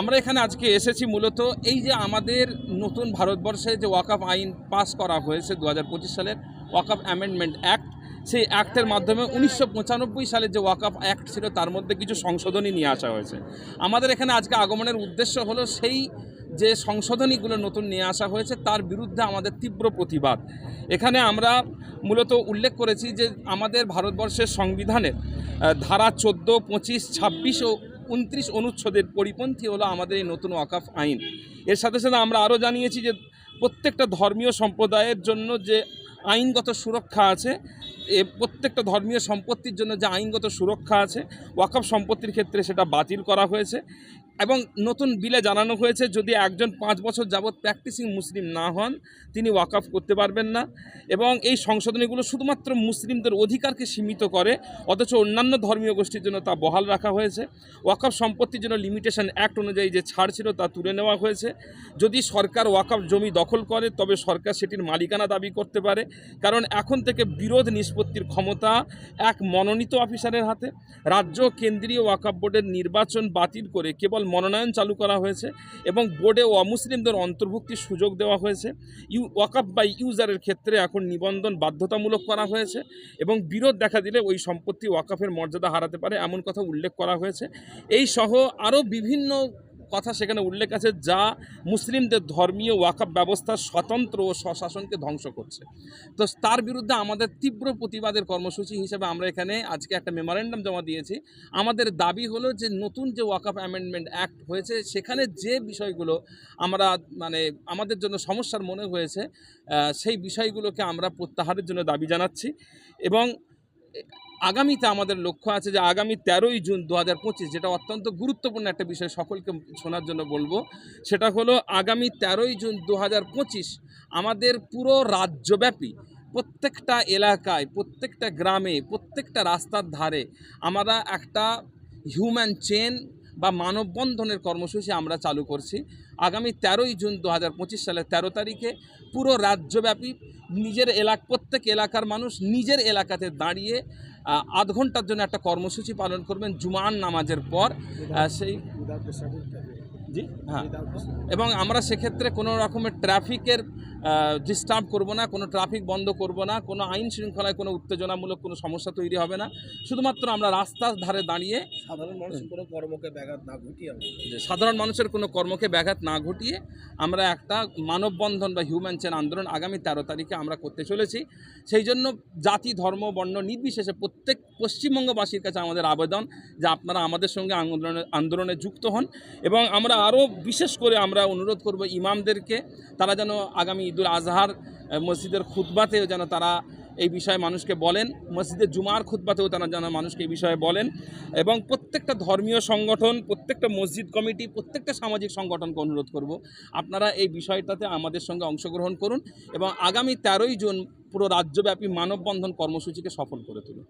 আমরা এখানে আজকে এসেছি মূলত এই যে আমাদের নতুন ভারতবর্ষে যে ওয়াকআপ আইন পাস করা হয়েছে দু হাজার পঁচিশ সালের ওয়াকআপ অ্যামেন্ডমেন্ট অ্যাক্ট, সেই অ্যাক্টের মাধ্যমে উনিশশো সালের যে ওয়াকআপ অ্যাক্ট ছিল তার মধ্যে কিছু সংশোধনী নিয়ে আসা হয়েছে। আমাদের এখানে আজকে আগমনের উদ্দেশ্য হলো সেই যে সংশোধনীগুলো নতুন নিয়ে আসা হয়েছে তার বিরুদ্ধে আমাদের তীব্র প্রতিবাদ। এখানে আমরা মূলত উল্লেখ করেছি যে আমাদের ভারতবর্ষের সংবিধানের ধারা চোদ্দ, পঁচিশ, ছাব্বিশ ও উনত্রিশ অনুচ্ছেদের পরিপন্থী হলো আমাদের এই নতুন ওয়াকাফ আইন। এর সাথে সাথে আমরা আরও জানিয়েছি যে প্রত্যেকটা ধর্মীয় সম্প্রদায়ের জন্য যে আইনগত সুরক্ষা আছে, এ প্রত্যেকটা ধর্মীয় সম্পত্তির জন্য যে আইনগত সুরক্ষা আছে, ওয়াকফ সম্পত্তির ক্ষেত্রে সেটা বাতিল করা হয়েছে। এবং নতুন বিলে জানানো হয়েছে, যদি একজন পাঁচ বছর যাবৎ প্র্যাকটিসিং মুসলিম না হন, তিনি ওয়াকফ করতে পারবেন না। এবং এই সংশোধনীগুলো শুধুমাত্র মুসলিমদের অধিকারকে সীমিত করে, অথচ অন্যান্য ধর্মীয় গোষ্ঠীর জন্য তা বহাল রাখা হয়েছে। ওয়াকফ সম্পত্তির জন্য লিমিটেশন অ্যাক্ট অনুযায়ী যে ছাড় ছিল তা তুলে নেওয়া হয়েছে। যদি সরকার ওয়াকফ জমি দখল করে, তবে সরকার সেটির মালিকানা দাবি করতে পারে। কারণ এখন থেকে বিরোধ নিষ্পত্তির ক্ষমতা এক মনোনীত অফিসারের হাতে। রাজ্য কেন্দ্রীয় ওয়াকফ বোর্ডের নির্বাচন বাতিল করে কেবল মনোনয়ন চালু করা হয়েছে এবং বোর্ডে অমুসলিমদের অন্তর্ভুক্তির সুযোগ দেওয়া হয়েছে। ইউ ওয়াকাপ বাই ইউজারের ক্ষেত্রে এখন নিবন্ধন বাধ্যতামূলক করা হয়েছে এবং বিরোধ দেখা দিলে ওই সম্পত্তি ওয়াকাফের মর্যাদা হারাতে পারে এমন কথা উল্লেখ করা হয়েছে। এই সহ আরও বিভিন্ন কথা সেখানে উল্লেখ আছে, যা মুসলিমদের ধর্মীয় ওয়াকফ ব্যবস্থার স্বতন্ত্র ও স্বশাসনকে ধ্বংস করছে। তো তার বিরুদ্ধে আমাদের তীব্র প্রতিবাদের কর্মসূচি হিসেবে আমরা এখানে আজকে একটা মেমোরেন্ডাম জমা দিয়েছি। আমাদের দাবি হলো যে নতুন যে ওয়াকফ অ্যামেন্ডমেন্ট অ্যাক্ট হয়েছে, সেখানে যে বিষয়গুলো আমরা মানে আমাদের জন্য সমস্যার মনে হয়েছে সেই বিষয়গুলোকে আমরা প্রত্যাহারের জন্য দাবি জানাচ্ছি। এবং আগামীতে আমাদের লক্ষ্য আছে যে আগামী তেরোই জুন দু হাজার পঁচিশ, যেটা অত্যন্ত গুরুত্বপূর্ণ একটা বিষয় সকলকে শোনার জন্য বলব, সেটা হলো আগামী তেরোই জুন দু হাজার পঁচিশ আমাদের পুরো রাজ্যব্যাপী প্রত্যেকটা এলাকায়, প্রত্যেকটা গ্রামে, প্রত্যেকটা রাস্তার ধারে আমরা একটা হিউম্যান চেন বা মানববন্ধনের কর্মসূচি আমরা চালু করছি। আগামী তেরোই জুন দু হাজার পঁচিশ সালের তেরো তারিখে পুরো রাজ্যব্যাপী নিজের এলাকা প্রত্যেক এলাকার মানুষ নিজের এলাকাতে দাঁড়িয়ে আধ ঘণ্টার জন্য একটা কর্মসূচি পালন করবেন জুমান নামাজের পর। সেই জি হ্যাঁ। এবং আমরা সেক্ষেত্রে কোনো রকমের ট্রাফিকের ডিস্টার্ব করব না কোনো ট্রাফিক বন্ধ করব না কোনো আইন শৃঙ্খলায় কোনো উত্তেজনামূলক কোনো সমস্যা তৈরি হবে না। শুধুমাত্র আমরা রাস্তার ধারে দাঁড়িয়ে সাধারণ মানুষের কোনো কর্মকে ব্যাঘাত না ঘটিয়ে আমরা। সাধারণ মানুষের কোনো কর্মকে ব্যাঘাত না ঘটিয়ে আমরা একটা মানববন্ধন বা হিউম্যান চেন আন্দোলন আগামী তেরো তারিখে আমরা করতে চলেছি। সেই জন্য জাতি ধর্ম বর্ণ নির্বিশেষে প্রত্যেক পশ্চিমবঙ্গবাসীর কাছে আমাদের আবেদন যে আপনারা আমাদের সঙ্গে আন্দোলনে আন্দোলনে যুক্ত হন এবং আমরা আরও বিশেষ করে আমরা অনুরোধ করব ইমামদেরকে তারা যেন আগামী ঈদুল আজহার মসজিদের খুতবাতেও যেন তারা এই বিষয়ে মানুষকে বলেন মসজিদের জুমার খুতবাতেও তারা যেন মানুষকে এই বিষয়ে বলেন এবং প্রত্যেকটা ধর্মীয় সংগঠন, প্রত্যেকটা মসজিদ কমিটি, প্রত্যেকটা সামাজিক সংগঠনকে অনুরোধ করব, আপনারা এই বিষয়টাতে আমাদের সঙ্গে অংশগ্রহণ করুন এবং আগামী তেরোই জুন পুরো রাজ্যব্যাপী মানববন্ধন কর্মসূচিকে সফল করে তুলুন।